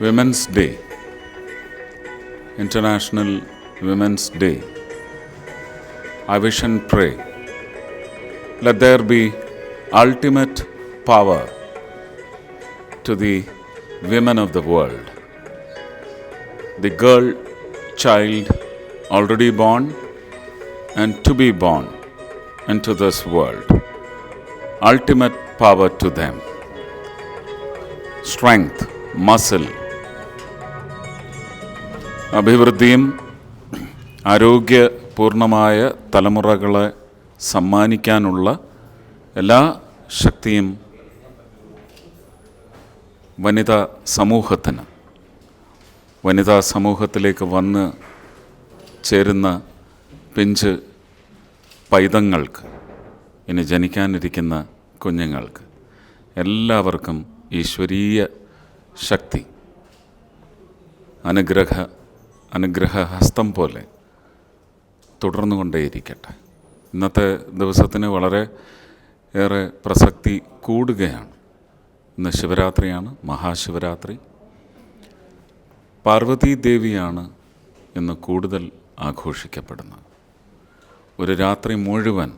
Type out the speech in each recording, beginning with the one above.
Women's Day, International Women's Day, I wish and pray let there be ultimate power to the women of the world. The girl child already born and to be born into this world. Ultimate power to them. Strength, muscle, അഭിവൃദ്ധിയും ആരോഗ്യപൂർണമായ തലമുറകളെ സമ്മാനിക്കാനുള്ള എല്ലാ ശക്തിയും വനിതാ സമൂഹത്തിന് വനിതാ സമൂഹത്തിലേക്ക് വന്ന് ചേരുന്ന പിഞ്ച് പൈതങ്ങൾക്ക് ഇനി ജനിക്കാനിരിക്കുന്ന കുഞ്ഞുങ്ങൾക്ക് എല്ലാവർക്കും ഈശ്വരീയ ശക്തി അനുഗ്രഹ അനുഗ്രഹഹസ്തം പോലെ തുടർന്നു കൊണ്ടേയിരിക്കട്ടെ ഇന്നത്തെ ദിവസത്തിന് വളരെ ഏറെ പ്രസക്തി കൂടുകയാണ്. ഇന്ന് ശിവരാത്രിയാണ് മഹാശിവരാത്രി. പാർവതീ ദേവിയാണ് ഇന്ന് കൂടുതൽ ആഘോഷിക്കപ്പെടുന്നത്. ഒരു രാത്രി മുഴുവൻ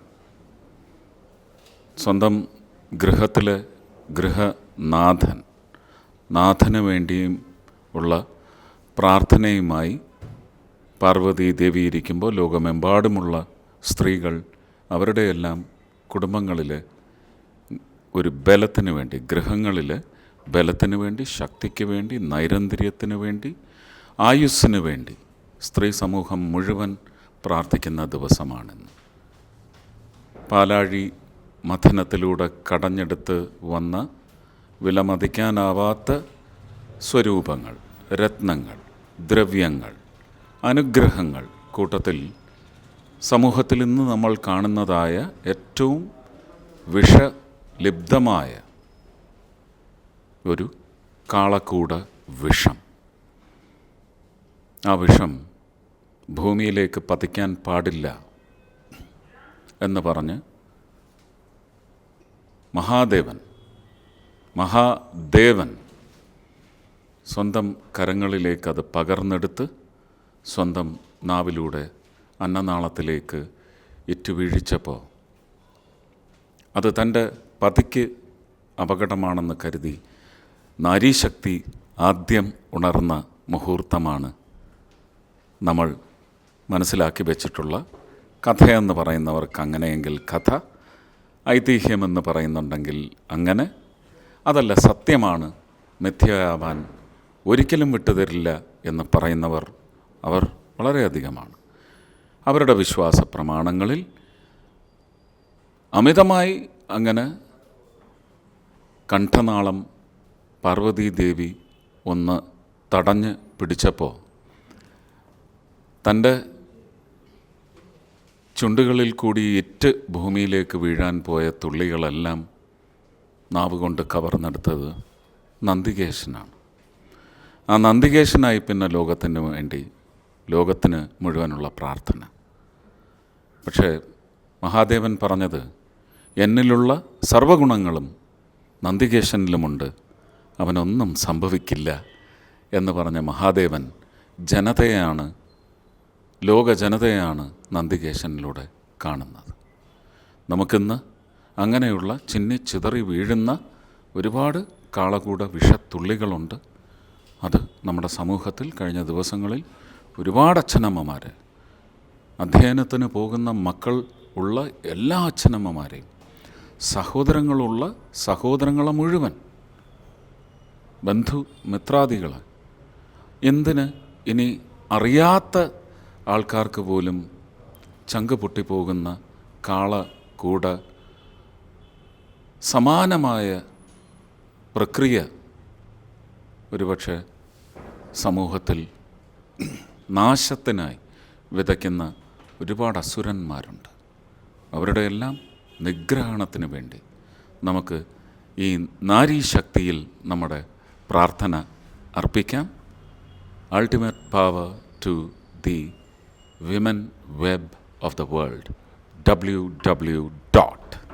സ്വന്തം ഗൃഹത്തിലെ ഗൃഹനാഥൻ നാഥന് വേണ്ടിയും ഉള്ള പ്രാർത്ഥനയുമായി പാർവതി ദേവി ഇരിക്കുമ്പോൾ ലോകമെമ്പാടുമുള്ള സ്ത്രീകൾ അവരുടെയെല്ലാം കുടുംബങ്ങളിൽ ഒരു ബലത്തിന് വേണ്ടി ഗൃഹങ്ങളിൽ ബലത്തിന് വേണ്ടി ശക്തിക്ക് വേണ്ടി നൈരന്തര്യത്തിന് വേണ്ടി ആയുസ്സിന് വേണ്ടി സ്ത്രീ സമൂഹം മുഴുവൻ പ്രാർത്ഥിക്കുന്ന ദിവസമാണെന്ന് പാലാഴി മഥനത്തിലൂടെ കടഞ്ഞെടുത്ത് വന്ന വിലമതിക്കാനാവാത്ത സ്വരൂപങ്ങൾ രത്നങ്ങൾ ദ്രവ്യങ്ങൾ അനുഗ്രഹങ്ങൾ. കൂട്ടത്തിൽ സമൂഹത്തിൽ ഇന്ന് നമ്മൾ കാണുന്നതായ ഏറ്റവും വിഷലിബ്ധമായ ഒരു കാളക്കൂട വിഷം. ആ വിഷം ഭൂമിയിലേക്ക് പതിക്കാൻ പാടില്ല എന്ന് പറഞ്ഞ് മഹാദേവൻ മഹാദേവൻ സ്വന്തം കരങ്ങളിലേക്ക് അത് പകർന്നെടുത്ത് സ്വന്തം നാവിലൂടെ അന്നനാളത്തിലേക്ക് ഇറ്റുവീഴിച്ചപ്പോൾ അത് തന്റെ പതിക്ക് അപകടമാണെന്ന് കരുതി നാരീശക്തി ആദ്യം ഉണർന്ന മുഹൂർത്തമാണ്. നമ്മൾ മനസ്സിലാക്കി വെച്ചിട്ടുള്ള കഥയെന്ന് പറയുന്നവർക്ക് അങ്ങനെയെങ്കിൽ കഥ ഐതിഹ്യമെന്ന് പറയുന്നുണ്ടെങ്കിൽ അങ്ങനെ. അതല്ല സത്യമാണ്. മിഥ്യയാവാൻ ഒരിക്കലും വിട്ടുതരില്ല എന്ന് പറയുന്നവർ അവർ വളരെയധികമാണ്. അവരുടെ വിശ്വാസ പ്രമാണങ്ങളിൽ അമിതമായി അങ്ങനെ കണ്ഠനാളം പാർവതീദേവി ഒന്ന് തടഞ്ഞ് പിടിച്ചപ്പോൾ തന്റെ ചുണ്ടുകളിൽ കൂടി ഇറ്റ് ഭൂമിയിലേക്ക് വീഴാൻ പോയ തുള്ളികളെല്ലാം നാവ് കൊണ്ട് കവർന്നെടുത്തത് നന്ദികേശനാണ്. ആ നന്ദികേശനായി പിന്നെ ലോകത്തിന് വേണ്ടി ലോകത്തിന് മുഴുവനുള്ള പ്രാർത്ഥന. പക്ഷേ മഹാദേവൻ പറഞ്ഞത് എന്നിലുള്ള സർവഗുണങ്ങളും നന്ദികേശനിലുമുണ്ട്. അവനൊന്നും സംഭവിക്കില്ല എന്ന് പറഞ്ഞ മഹാദേവൻ ജനതയാണ് ലോക ജനതയാണ് നന്ദികേശനിലൂടെ കാണുന്നത്. നമുക്കിന്ന് അങ്ങനെയുള്ള ചിന്നി ചിതറി വീഴുന്ന ഒരുപാട് കാളകൂട വിഷത്തുള്ളികളുണ്ട്. അത് നമ്മുടെ സമൂഹത്തിൽ കഴിഞ്ഞ ദിവസങ്ങളിൽ ഒരുപാട് അച്ഛനമ്മമാർ അധ്യയനത്തിന് പോകുന്ന മക്കൾ ഉള്ള എല്ലാ അച്ഛനമ്മമാരെയും. സഹോദരങ്ങളുള്ള സഹോദരങ്ങളെ മുഴുവൻ. ബന്ധു മിത്രാദികൾ എന്തിന് ഇനി അറിയാത്ത ആൾക്കാർക്ക് പോലും ചങ്ക് പൊട്ടിപ്പോകുന്ന കാള കൂട സമാനമായ പ്രക്രിയ ഒരുപക്ഷെ സമൂഹത്തിൽ നാശത്തിനായി വിതയ്ക്കുന്ന ഒരുപാട് അസുരന്മാരുണ്ട്. അവരുടെ എല്ലാം നിഗ്രഹണത്തിന് വേണ്ടി നമുക്ക് ഈ നാരീശക്തിയിൽ നമ്മുടെ പ്രാർത്ഥന അർപ്പിക്കാം. Ultimate power to the women web of the world W W dot.